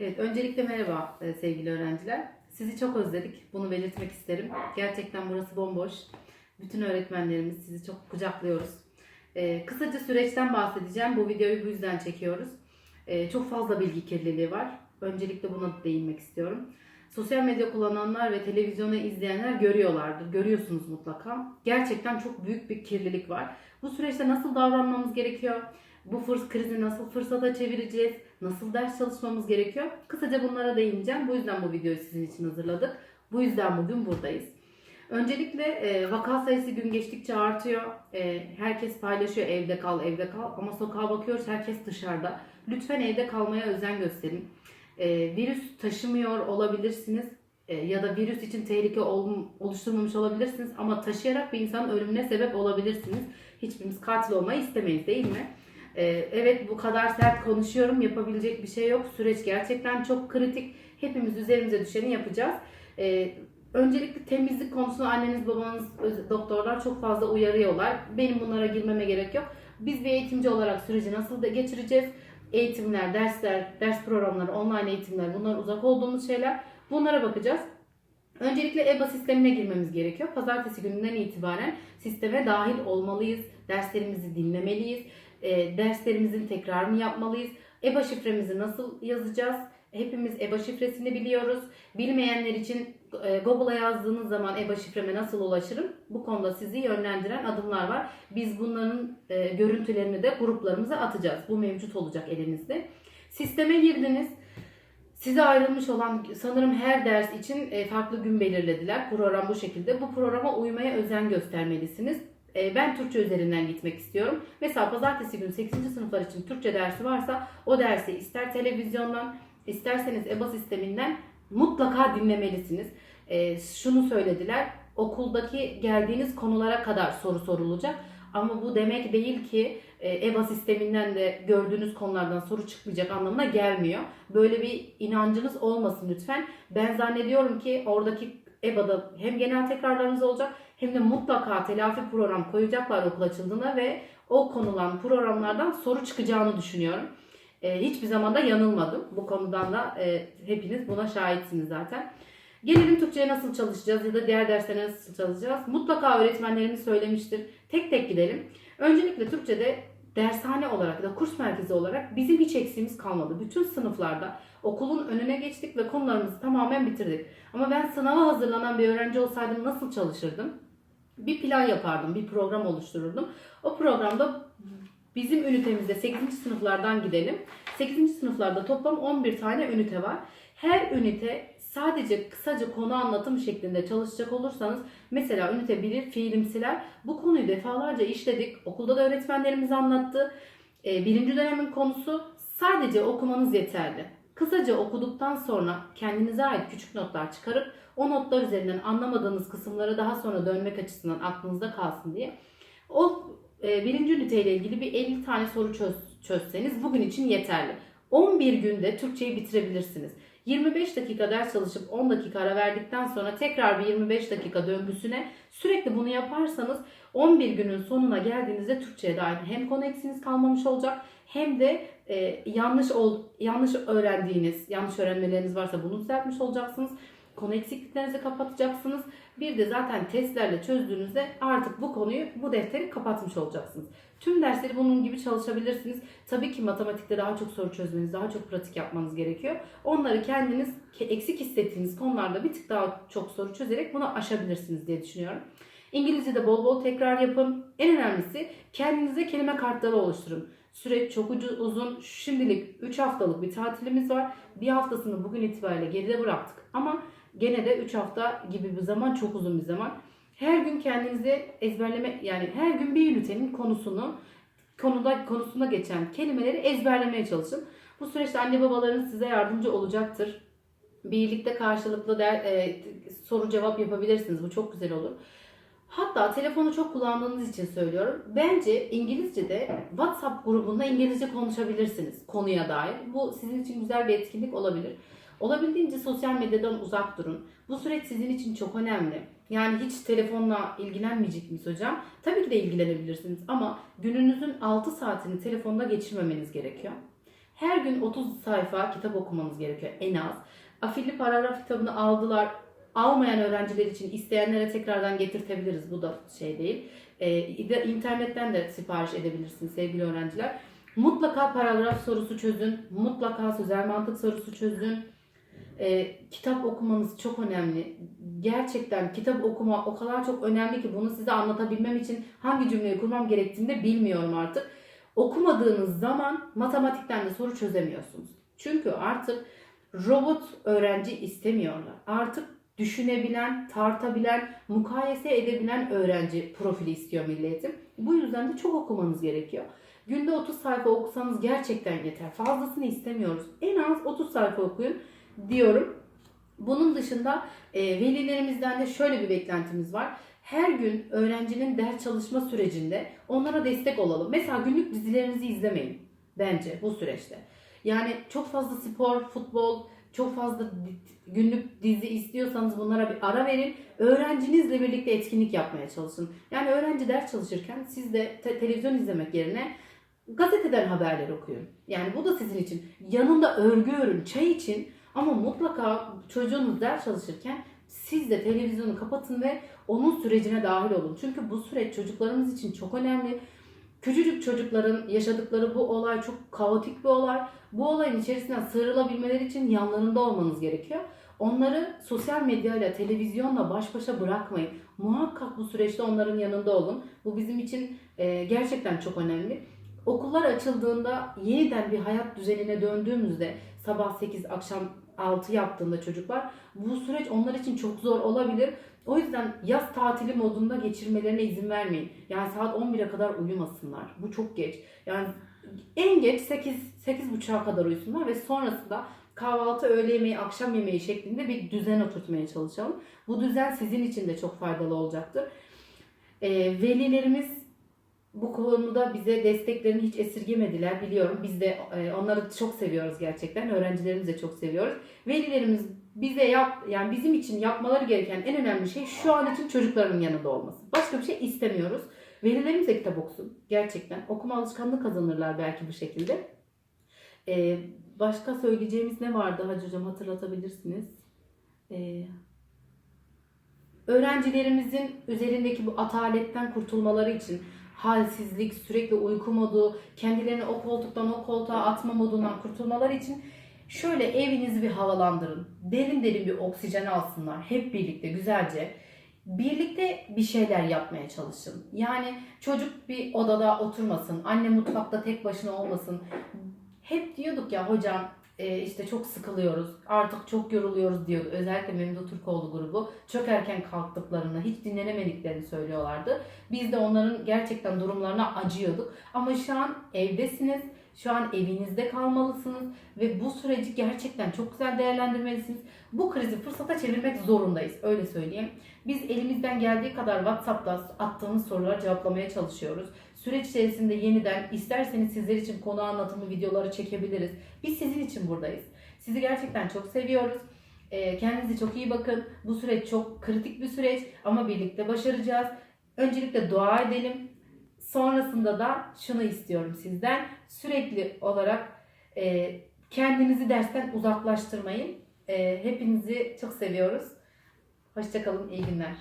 Evet, öncelikle merhaba e, sevgili öğrenciler. Sizi çok özledik. Bunu belirtmek isterim. Gerçekten burası bomboş. Bütün öğretmenlerimiz sizi çok kucaklıyoruz. E, kısaca süreçten bahsedeceğim. Bu videoyu bu yüzden çekiyoruz. E, çok fazla bilgi kirliliği var. Öncelikle buna değinmek istiyorum. Sosyal medya kullananlar ve televizyonu izleyenler görüyorlardır. Görüyorsunuz mutlaka. Gerçekten çok büyük bir kirlilik var. Bu süreçte nasıl davranmamız gerekiyor? Bu fırs krizi nasıl fırsata çevireceğiz? Nasıl ders çalışmamız gerekiyor? Kısaca bunlara değineceğim. Bu yüzden bu videoyu sizin için hazırladık. Bu yüzden bugün buradayız. Öncelikle e, vaka sayısı gün geçtikçe artıyor. E, herkes paylaşıyor evde kal, evde kal. Ama sokağa bakıyoruz herkes dışarıda. Lütfen evde kalmaya özen gösterin. E, virüs taşımıyor olabilirsiniz e, ya da virüs için tehlike ol- oluşturmamış olabilirsiniz ama taşıyarak bir insanın ölümüne sebep olabilirsiniz. Hiçbirimiz katil olmayı istemeyiz değil mi? E, evet bu kadar sert konuşuyorum yapabilecek bir şey yok. Süreç gerçekten çok kritik. Hepimiz üzerimize düşeni yapacağız. E, öncelikle temizlik konusunda anneniz babanız doktorlar çok fazla uyarıyorlar. Benim bunlara girmeme gerek yok. Biz bir eğitimci olarak süreci nasıl da geçireceğiz? Eğitimler, dersler, ders programları, online eğitimler bunlar uzak olduğumuz şeyler. Bunlara bakacağız. Öncelikle EBA sistemine girmemiz gerekiyor. Pazartesi gününden itibaren sisteme dahil olmalıyız. Derslerimizi dinlemeliyiz. E, derslerimizin tekrarını yapmalıyız. EBA şifremizi nasıl yazacağız? Hepimiz EBA şifresini biliyoruz. Bilmeyenler için e, Google'a yazdığınız zaman EBA şifreme nasıl ulaşırım? Bu konuda sizi yönlendiren adımlar var. Biz bunların e, görüntülerini de gruplarımıza atacağız. Bu mevcut olacak elimizde. Sisteme girdiniz. Size ayrılmış olan sanırım her ders için e, farklı gün belirlediler. Program bu şekilde. Bu programa uymaya özen göstermelisiniz. E, Ben Türkçe üzerinden gitmek istiyorum. Mesela pazartesi günü 8. sınıflar için Türkçe dersi varsa o dersi ister televizyondan isterseniz EBA sisteminden mutlaka dinlemelisiniz. E, Şunu söylediler. Okuldaki geldiğiniz konulara kadar soru sorulacak. Ama bu demek değil ki e, EBA sisteminden de gördüğünüz konulardan soru çıkmayacak anlamına gelmiyor. Böyle bir inancınız olmasın lütfen. Ben zannediyorum ki oradaki EBA'da hem genel tekrarlarınız olacak hem de mutlaka telafi program koyacaklar okul açıldığında ve o konulan programlardan soru çıkacağını düşünüyorum. E, hiçbir zaman da yanılmadım. Bu konudan da e, hepiniz buna şahitsiniz zaten. Gelelim Türkçe'ye nasıl çalışacağız ya da diğer derslere nasıl çalışacağız? Mutlaka öğretmenlerimiz söylemiştir. Tek tek gidelim. Öncelikle Türkçe'de dershane olarak da kurs merkezi olarak bizim hiç eksiğimiz kalmadı. Bütün sınıflarda okulun önüne geçtik ve konularımızı tamamen bitirdik. Ama ben sınava hazırlanan bir öğrenci olsaydım nasıl çalışırdım? Bir plan yapardım, bir program oluştururdum. O programda bizim ünitemizde 8. sınıflardan gidelim. 8. sınıflarda toplam 11 tane ünite var. Her ünite sadece kısaca konu anlatım şeklinde çalışacak olursanız mesela ünite 1'i fiilimsiler bu konuyu defalarca işledik. Okulda da öğretmenlerimiz anlattı. Ee, birinci dönemin konusu sadece okumanız yeterli. Kısaca okuduktan sonra kendinize ait küçük notlar çıkarıp o notlar üzerinden anlamadığınız kısımlara daha sonra dönmek açısından aklınızda kalsın diye o e, birinci üniteyle ilgili bir 50 tane soru çöz, çözseniz bugün için yeterli. 11 günde Türkçeyi bitirebilirsiniz. 25 dakika ders çalışıp 10 dakika ara verdikten sonra tekrar bir 25 dakika döngüsüne sürekli bunu yaparsanız 11 günün sonuna geldiğinizde Türkçe'ye dair hem konu eksiğiniz kalmamış olacak hem de e, yanlış ol, yanlış öğrendiğiniz, yanlış öğrenmeleriniz varsa bunu düzeltmiş olacaksınız. Konu eksikliklerinizi kapatacaksınız. Bir de zaten testlerle çözdüğünüzde artık bu konuyu, bu defteri kapatmış olacaksınız. Tüm dersleri bunun gibi çalışabilirsiniz. Tabii ki matematikte daha çok soru çözmeniz, daha çok pratik yapmanız gerekiyor. Onları kendiniz ke- eksik hissettiğiniz konularda bir tık daha çok soru çözerek bunu aşabilirsiniz diye düşünüyorum. İngilizce'de bol bol tekrar yapın. En önemlisi kendinize kelime kartları oluşturun. Süreç çok uzun. Şimdilik 3 haftalık bir tatilimiz var. Bir haftasını bugün itibariyle geride bıraktık. Ama gene de 3 hafta gibi bir zaman çok uzun bir zaman. Her gün kendinize ezberleme yani her gün bir ünitenin konusunu konuda konusunda geçen kelimeleri ezberlemeye çalışın. Bu süreçte anne babalarınız size yardımcı olacaktır. Birlikte karşılıklı der, e, soru cevap yapabilirsiniz. Bu çok güzel olur. Hatta telefonu çok kullandığınız için söylüyorum. Bence İngilizce'de WhatsApp grubunda İngilizce konuşabilirsiniz konuya dair. Bu sizin için güzel bir etkinlik olabilir. Olabildiğince sosyal medyadan uzak durun. Bu süreç sizin için çok önemli. Yani hiç telefonla ilgilenmeyecek miyiz hocam? Tabii ki de ilgilenebilirsiniz ama gününüzün 6 saatini telefonda geçirmemeniz gerekiyor. Her gün 30 sayfa kitap okumanız gerekiyor en az. Afilli paragraf kitabını aldılar. Almayan öğrenciler için isteyenlere tekrardan getirtebiliriz. Bu da şey değil. Ee, internetten de sipariş edebilirsiniz sevgili öğrenciler. Mutlaka paragraf sorusu çözün. Mutlaka sözel mantık sorusu çözün. Ee, kitap okumanız çok önemli. Gerçekten kitap okuma o kadar çok önemli ki bunu size anlatabilmem için hangi cümleyi kurmam gerektiğini de bilmiyorum artık. Okumadığınız zaman matematikten de soru çözemiyorsunuz. Çünkü artık robot öğrenci istemiyorlar. Artık düşünebilen, tartabilen, mukayese edebilen öğrenci profili istiyor Milli. Bu yüzden de çok okumanız gerekiyor. Günde 30 sayfa okusanız gerçekten yeter. Fazlasını istemiyoruz. En az 30 sayfa okuyun diyorum. Bunun dışında e, velilerimizden de şöyle bir beklentimiz var. Her gün öğrencinin ders çalışma sürecinde onlara destek olalım. Mesela günlük dizilerinizi izlemeyin bence bu süreçte. Yani çok fazla spor, futbol, çok fazla günlük dizi istiyorsanız bunlara bir ara verin. Öğrencinizle birlikte etkinlik yapmaya çalışın. Yani öğrenci ders çalışırken siz de te- televizyon izlemek yerine gazeteden haberler okuyun. Yani bu da sizin için. Yanında örgü örün, çay için ama mutlaka çocuğunuz ders çalışırken siz de televizyonu kapatın ve onun sürecine dahil olun. Çünkü bu süreç çocuklarımız için çok önemli. Küçücük çocukların yaşadıkları bu olay çok kaotik bir olay. Bu olayın içerisinden sıyrılabilmeleri için yanlarında olmanız gerekiyor. Onları sosyal medyayla, televizyonla baş başa bırakmayın. Muhakkak bu süreçte onların yanında olun. Bu bizim için e, gerçekten çok önemli. Okullar açıldığında yeniden bir hayat düzenine döndüğümüzde sabah 8 akşam 6 yaptığında çocuklar bu süreç onlar için çok zor olabilir. O yüzden yaz tatili modunda geçirmelerine izin vermeyin. Yani saat 11'e kadar uyumasınlar. Bu çok geç. Yani en geç 8 8.30'a kadar uyusunlar ve sonrasında kahvaltı, öğle yemeği, akşam yemeği şeklinde bir düzen oturtmaya çalışalım. Bu düzen sizin için de çok faydalı olacaktır. Ee, velilerimiz bu konuda bize desteklerini hiç esirgemediler biliyorum. Biz de e, onları çok seviyoruz gerçekten. Öğrencilerimizi de çok seviyoruz. Velilerimiz bize yap yani bizim için yapmaları gereken en önemli şey şu an için çocukların yanında olması. Başka bir şey istemiyoruz. Velilerimiz de kitap okusun. Gerçekten. Okuma alışkanlığı kazanırlar belki bu şekilde. Ee, başka söyleyeceğimiz ne vardı Hacı Hocam hatırlatabilirsiniz. Ee, öğrencilerimizin üzerindeki bu ataletten kurtulmaları için halsizlik, sürekli uyku modu, kendilerini o koltuktan o koltuğa atma modundan kurtulmaları için şöyle evinizi bir havalandırın. Derin derin bir oksijen alsınlar hep birlikte güzelce. Birlikte bir şeyler yapmaya çalışın. Yani çocuk bir odada oturmasın, anne mutfakta tek başına olmasın. Hep diyorduk ya hocam e, işte çok sıkılıyoruz, artık çok yoruluyoruz diyordu. Özellikle Memduh Türkoğlu grubu çok erken kalktıklarını, hiç dinlenemediklerini söylüyorlardı. Biz de onların gerçekten durumlarına acıyorduk. Ama şu an evdesiniz, şu an evinizde kalmalısınız ve bu süreci gerçekten çok güzel değerlendirmelisiniz. Bu krizi fırsata çevirmek zorundayız, öyle söyleyeyim. Biz elimizden geldiği kadar WhatsApp'ta attığınız soruları cevaplamaya çalışıyoruz. Süreç içerisinde yeniden isterseniz sizler için konu anlatımı videoları çekebiliriz. Biz sizin için buradayız. Sizi gerçekten çok seviyoruz. Ee, Kendinize çok iyi bakın. Bu süreç çok kritik bir süreç ama birlikte başaracağız. Öncelikle dua edelim. Sonrasında da şunu istiyorum sizden. Sürekli olarak e, kendinizi dersten uzaklaştırmayın. E, hepinizi çok seviyoruz. Hoşçakalın, iyi günler.